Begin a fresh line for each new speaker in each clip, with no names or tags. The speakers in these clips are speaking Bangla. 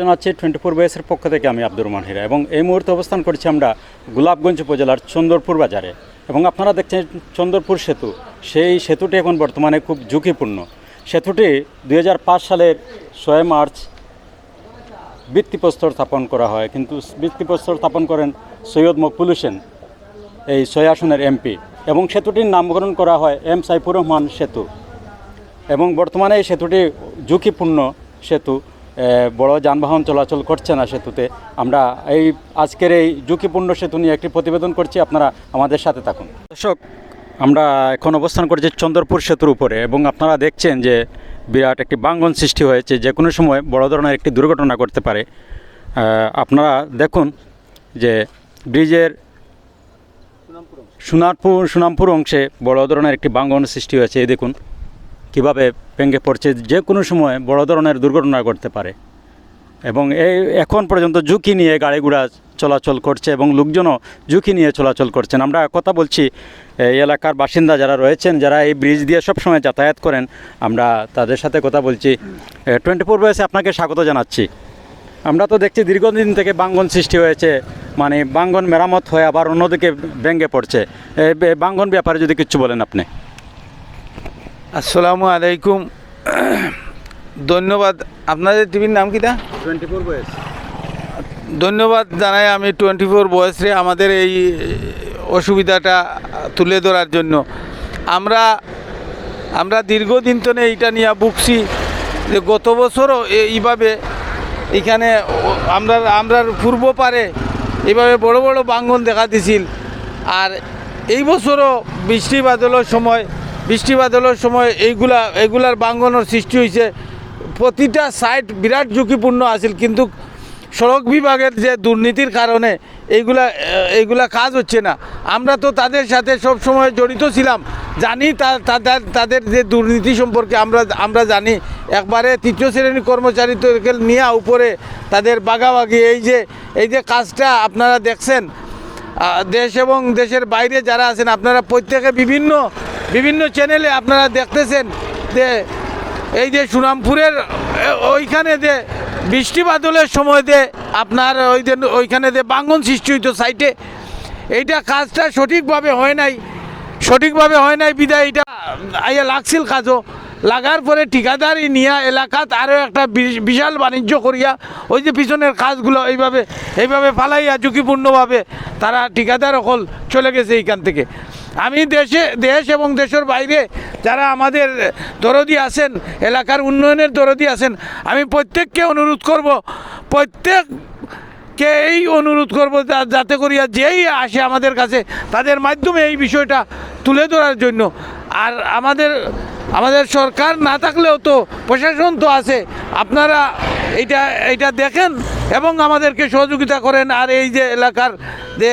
জানাচ্ছি টোয়েন্টি ফোর বয়সের পক্ষ থেকে আমি আব্দুর রহমান হীরা। এবং এই মুহূর্তে অবস্থান করছি আমরা গোলাপগঞ্জ উপজেলার চন্দরপুর বাজারে। এবং আপনারা দেখছেন চন্দরপুর সেতু। সেই সেতুটি এখন বর্তমানে খুব ঝুঁকিপূর্ণ। সেতুটি দুই হাজার পাঁচ সালের ছয় মার্চ ভিত্তিপ্রস্তর স্থাপন করা হয়। কিন্তু ভিত্তিপ্রস্তর স্থাপন করেন সৈয়দ মকবুল হোসেন, এই ছয় আসনের এমপি। এবং সেতুটির নামকরণ করা হয় এম সাইফুর রহমান সেতু। এবং বর্তমানে এই সেতুটি ঝুঁকিপূর্ণ সেতু। বড় যানবাহন চলাচল করছে না সেতুতে। আমরা এই আজকের এই ঝুঁকিপূর্ণ সেতু নিয়ে একটি প্রতিবেদন করছি, আপনারা আমাদের সাথে থাকুন। দর্শক, আমরা এখন অবস্থান করছি চন্দ্রপুর সেতুর উপরে এবং আপনারা দেখছেন যে বিরাট একটি বাঙ্গন সৃষ্টি হয়েছে, যে কোনো সময় বড় ধরনের একটি দুর্ঘটনা করতে পারে। আপনারা দেখুন যে ব্রিজের সোনারপুর সুনামপুর অংশে বড় ধরনের একটি বাঙ্গন সৃষ্টি হয়েছে, এই দেখুন। কীভাবে ভেঙে পড়ছে, যে কোনো সময় বড় ধরনের দুর্ঘটনা ঘটতে পারে। এবং এই এখন পর্যন্ত ঝুঁকি নিয়ে গাড়ি ঘোড়া চলাচল করছে এবং লোকজনও ঝুঁকি নিয়ে চলাচল করছেন। আমরা কথা বলছি এই এলাকার বাসিন্দা যারা রয়েছেন, যারা এই ব্রিজ দিয়ে সবসময় যাতায়াত করেন, আমরা তাদের সাথে কথা বলছি। টোয়েন্টি ফোর বয়সে আপনাকে স্বাগত জানাচ্ছি। আমরা তো দেখছি দীর্ঘদিন থেকে বাঙ্গন সৃষ্টি হয়েছে মানে বাঙ্গন মেরামত হয়ে আবার অন্যদিকে ভেঙে পড়ছে। বাঙ্গন ব্যাপারে যদি কিছু বলেন আপনি।
আসসালামু আলাইকুম। ধন্যবাদ। আপনাদের টিভির নাম কিটা?
টোয়েন্টি ফোর বয়স
ধন্যবাদ জানাই আমি টোয়েন্টি ফোর বয়সে আমাদের এই অসুবিধাটা তুলে ধরার জন্য। আমরা আমরা দীর্ঘদিন তো এইটা নিয়ে ভুগছি যে গত বছরও এইভাবে এখানে আমরা আমরা পূর্ব পারে এইভাবে বড় বড় বাঙ্গন দেখা দিছিল। আর এই বছরও বৃষ্টি বাদলের সময় বৃষ্টি বাদলের সময় এইগুলা, এইগুলার বাঙ্গনের সৃষ্টি হয়েছে প্রতিটা সাইট বিরাট ঝুঁকিপূর্ণ আছিল, কিন্তু সড়ক বিভাগের যে দুর্নীতির কারণে এইগুলা এইগুলা কাজ হচ্ছে না। আমরা তো তাদের সাথে সব সময় জড়িত ছিলাম, জানি তাদের তাদের যে দুর্নীতি সম্পর্কে আমরা আমরা জানি। একবারে তৃতীয় শ্রেণির কর্মচারীদেরকে নিয়ে উপরে তাদের বাগাবাগি, এই যে এই যে কাজটা আপনারা দেখছেন দেশ এবং দেশের বাইরে যারা আছেন, আপনারা প্রত্যেকে বিভিন্ন বিভিন্ন চ্যানেলে আপনারা দেখতেছেন যে এই যে সুনামপুরের ওইখানে যে বৃষ্টি বাদলের সময় যে আপনার ওই যে ওইখানে যে বাঙ্গন সৃষ্টি হইতো সাইটে এইটা কাজটা সঠিকভাবে হয় নাই। সঠিকভাবে হয় নাই, বিদায় এটা আইয়া লাগছিল কাজও। লাগার পরে ঠিকাদারি নিয়া এলাকাত আরও একটা বিশাল বাণিজ্য করিয়া ওই যে পিছনের কাজগুলো এইভাবে এইভাবে ফালাইয়া ঝুঁকিপূর্ণভাবে তারা ঠিকাদার অকল চলে গেছে এইখান থেকে। আমি দেশে দেশ এবং দেশের বাইরে যারা আমাদের দরদি আছেন, এলাকার উন্নয়নের দরদি আছেন, আমি প্রত্যেককে অনুরোধ করব, প্রত্যেক কে এই অনুরোধ করব যাতে করিয়া যেই আসে আমাদের কাছে, তাদের মাধ্যমে এই বিষয়টা তুলে ধরার জন্য। আর আমাদের আমাদের সরকার না থাকলেও তো প্রশাসন তো আছে। আপনারা এইটা এইটা দেখেন এবং আমাদেরকে সহযোগিতা করেন। আর এই যে এলাকার যে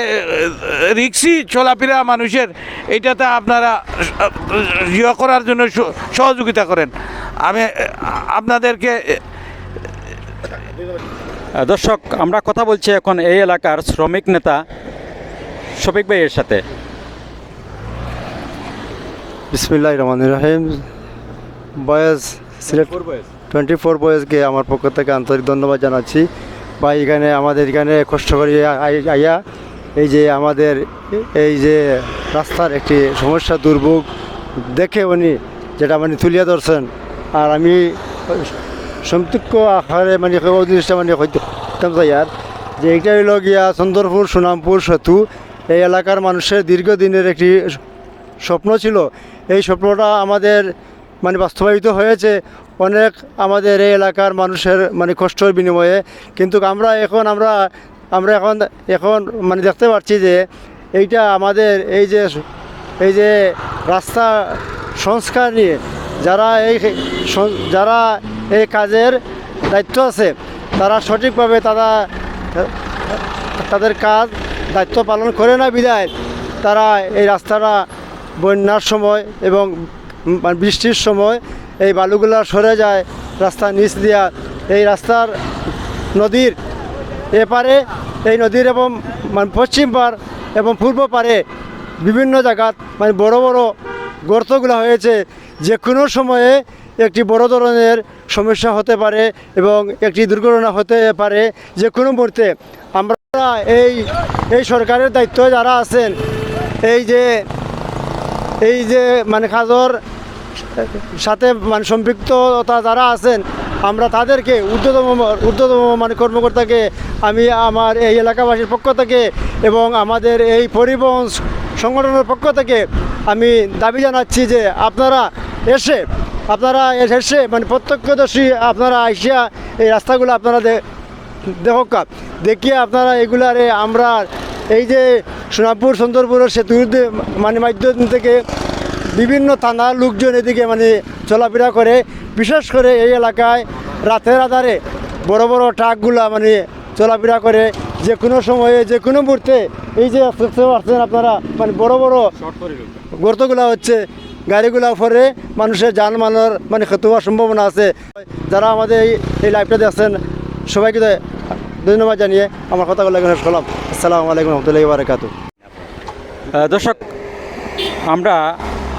রিক্সি চলাফেরা মানুষের, এইটাতে আপনারা ইয়ে করার জন্য সহযোগিতা করেন। আমি, আপনাদেরকে
দর্শক, আমরা কথা বলছি এখন এই এলাকার শ্রমিক নেতা শফিক ভাইয়ের সাথে।
বিসমিল্লাহ রহমান রহিম। বয়েস সিলেট টোয়েন্টি ফোর বয়েসকে আমার পক্ষ থেকে আন্তরিক ধন্যবাদ জানাচ্ছি। বা এখানে আমাদের এখানে কষ্ট করে আই- আইয়া এই যে আমাদের এই যে রাস্তার একটি সমস্যা দুর্ভোগ দেখে উনি যেটা মানে তুলিয়া ধরছেন। আর আমি সম্পৃক্ত আকারে মানে ওই জিনিসটা মানে হইতাম আর যে এইটা হইল গিয়া চন্দরপুর সুনামপুর সেতু। এই এলাকার মানুষের দীর্ঘদিনের একটি স্বপ্ন ছিল। এই স্বপ্নটা আমাদের মানে বাস্তবায়িত হয়েছে অনেক আমাদের এই এলাকার মানুষের মানে কষ্টের বিনিময়ে। কিন্তু আমরা এখন, আমরা আমরা এখন এখন মানে দেখতে পাচ্ছি যে এইটা আমাদের এই যে এই যে রাস্তা সংস্কার নিয়ে যারা এই যারা এই কাজের দায়িত্ব আছে, তারা সঠিকভাবে তারা, তাদের কাজ, দায়িত্ব পালন করে না বিদায় তারা এই রাস্তাটা বন্যার সময় এবং মানে বৃষ্টির সময় এই বালুগুলা সরে যায় রাস্তার নিচ দিয়া। এই রাস্তার নদীর এপারে, এই নদীর এবং মানে পশ্চিম পার এবং পূর্ব পারে বিভিন্ন জায়গাত মানে বড় বড় গর্তগুলো হয়েছে। যে কোনো সময়ে একটি বড় ধরনের সমস্যা হতে পারে এবং একটি দুর্ঘটনা হতে পারে যে কোনো মুহূর্তে। আমরা এই এই সরকারের দায়িত্ব যারা আছেন, এই যে এই যে মানে কাজর সাথে মানে সম্পৃক্ততা যারা আছেন, আমরা তাদেরকে ঊর্ধ্বতম ঊর্ধ্বতম মানে কর্মকর্তাকে, আমি আমার এই এলাকাবাসীর পক্ষ থেকে এবং আমাদের এই পরিবহন সংগঠনের পক্ষ থেকে আমি দাবি জানাচ্ছি যে আপনারা এসে আপনারা এসে মানে প্রত্যক্ষদর্শী আপনারা আইসিয়া এই রাস্তাগুলো আপনারা দে- দেখক। দেখিয়ে আপনারা এগুলারে আমরা এই যে সোনাপুর, সুন্দরপুরের সেতুর মানে মাধ্যম থেকে বিভিন্ন থানার লোকজন এদিকে মানে চলাফেরা করে। বিশেষ করে এই এলাকায় রাতের আধারে বড় বড় ট্রাকগুলা মানে চলাফেরা করে। যে কোনো সময়ে, যে কোনো মুহূর্তে এই যে দেখতে পাচ্ছেন আপনারা মানে বড় বড় গর্তগুলা হচ্ছে, গাড়িগুলা পরে মানুষের যান যানমালের মানে ক্ষতি হওয়ার সম্ভাবনা আছে। যারা আমাদের এই এই লাইভটা দেখছেন, সবাইকে ধন্যবাদ জানিয়ে আমার কথাগুলো এখানে করলাম আসসালামু আলাইকুম রহমতুল্লাহ বারকাতু
দর্শক, আমরা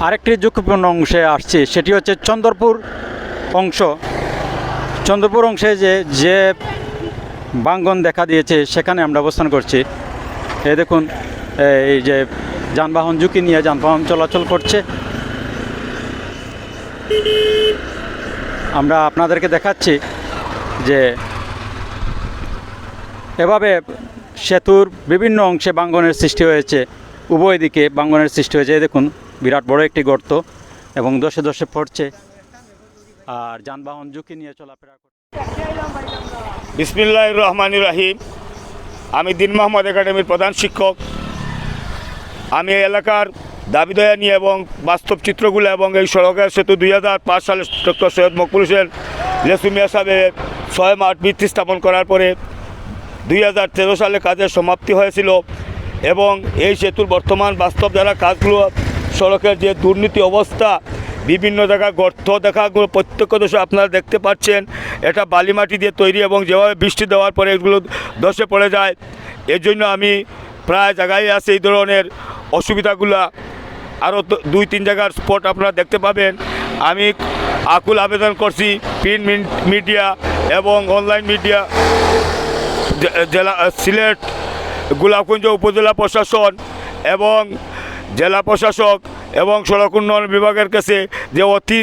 আরেকটি ঝুঁকিপূর্ণ অংশে আসছি, সেটি হচ্ছে চন্দ্রপুর অংশ। চন্দ্রপুর অংশে যে যে বাঙ্গন দেখা দিয়েছে, সেখানে আমরা অবস্থান করছি। এই দেখুন, এই যে যানবাহন ঝুঁকি নিয়ে যানবাহন চলাচল করছে। আমরা আপনাদেরকে দেখাচ্ছি যে এভাবে সেতুর বিভিন্ন অংশে বাঙ্গনের সৃষ্টি হয়েছে, উভয় দিকে বাঙ্গনের সৃষ্টি হয়েছে। দেখুন, বিরাট বড় একটি গর্ত এবং দশে দশে পড়ছে। আর যানবাহন ঝুঁকি নিয়ে চলাফেরা
বিসমিল্লাহ রহমান রাহিম। আমি দিন মোহাম্মদ একাডেমির প্রধান শিক্ষক। আমি এলাকার দাবিদয়া নিয়ে এবং বাস্তব চিত্রগুলো এবং এই সড়কের সেতু দুই হাজার পাঁচ সালে ডক্টর সৈয়দ মকবুল হোসেন লেসুমিয়া সাহেবের ছয় মাঠ ভিত্তি স্থাপন করার পরে দুই হাজার তেরো সালে কাজের সমাপ্তি হয়েছিল এবং এই সেতুর বর্তমান বাস্তব যারা কাজগুলো, সড়কের যে দুর্নীতি অবস্থা, বিভিন্ন জায়গায় গর্ত দেখাগুলো প্রত্যক্ষদর্শী আপনারা দেখতে পাচ্ছেন, এটা বালি মাটি দিয়ে তৈরি এবং যেভাবে বৃষ্টি দেওয়ার পরে এগুলো ধসে পড়ে যায় এর জন্য আমি প্রায় জায়গায় আছে এই ধরনের অসুবিধাগুলা। আরও দুই, তিন জায়গার স্পট আপনারা দেখতে পাবেন। আমি আকুল আবেদন করছি, প্রিন্ট মিডিয়া এবং অনলাইন মিডিয়া জেলা সিলেট, গোলাপগঞ্জ উপজেলা প্রশাসন এবং জেলা প্রশাসক এবং সড়ক উন্নয়ন বিভাগের কাছে যে অতি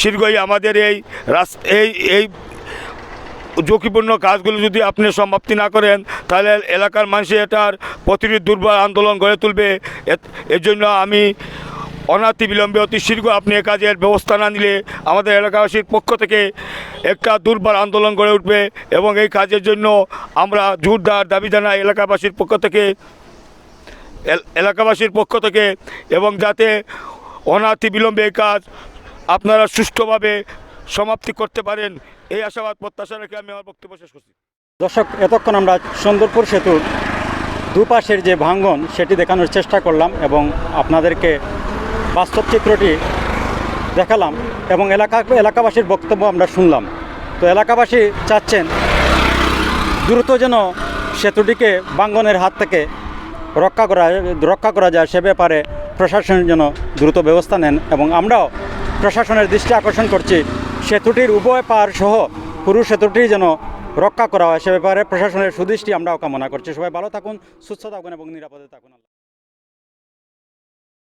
শীঘ্রই আমাদের এই রাস এই এই ঝুঁকিপূর্ণ কাজগুলো যদি আপনি সমাপ্তি না করেন, তাহলে এলাকার মানুষ এটার প্রতিটি দুর্বল আন্দোলন গড়ে তুলবে। এর জন্য আমি অনাতি বিলম্বে অতি শীঘ্র আপনি এ কাজের ব্যবস্থা না নিলে আমাদের এলাকাবাসীর পক্ষ থেকে একটা দুর্বার আন্দোলন গড়ে উঠবে এবং এই কাজের জন্য আমরা জোরদার দাবি জানাই এলাকাবাসীর পক্ষ থেকে, এল- এলাকাবাসীর পক্ষ থেকে এবং যাতে অনাতি বিলম্বে এই কাজ আপনারা সুষ্ঠুভাবে সমাপ্তি করতে পারেন। এই আশাবাদ প্রত্যাশা রেখে আমি আমার বক্তব্য শেষ করছি।
দর্শক, এতক্ষণ আমরা সুন্দরপুর সেতুর দুপাশের যে ভাঙ্গন, সেটি দেখানোর চেষ্টা করলাম এবং আপনাদেরকে বাস্তব চিত্রটি দেখালাম এবং এলাকা এলাকাবাসীর বক্তব্য আমরা শুনলাম। তো এলাকাবাসী চাচ্ছেন দ্রুত যেন সেতুটিকে বাঙ্গনের হাত থেকে রক্ষা করা রক্ষা করা যায় সে ব্যাপারে প্রশাসন যেন দ্রুত ব্যবস্থা নেন এবং আমরাও প্রশাসনের দৃষ্টি আকর্ষণ করছি। সেতুটির উভয় পার সহ পুরো সেতুটি যেন রক্ষা করা হয় সে ব্যাপারে প্রশাসনের সুদৃষ্টি আমরাও কামনা করছি। সবাই ভালো থাকুন, সুস্থ থাকুন এবং নিরাপদে থাকুন।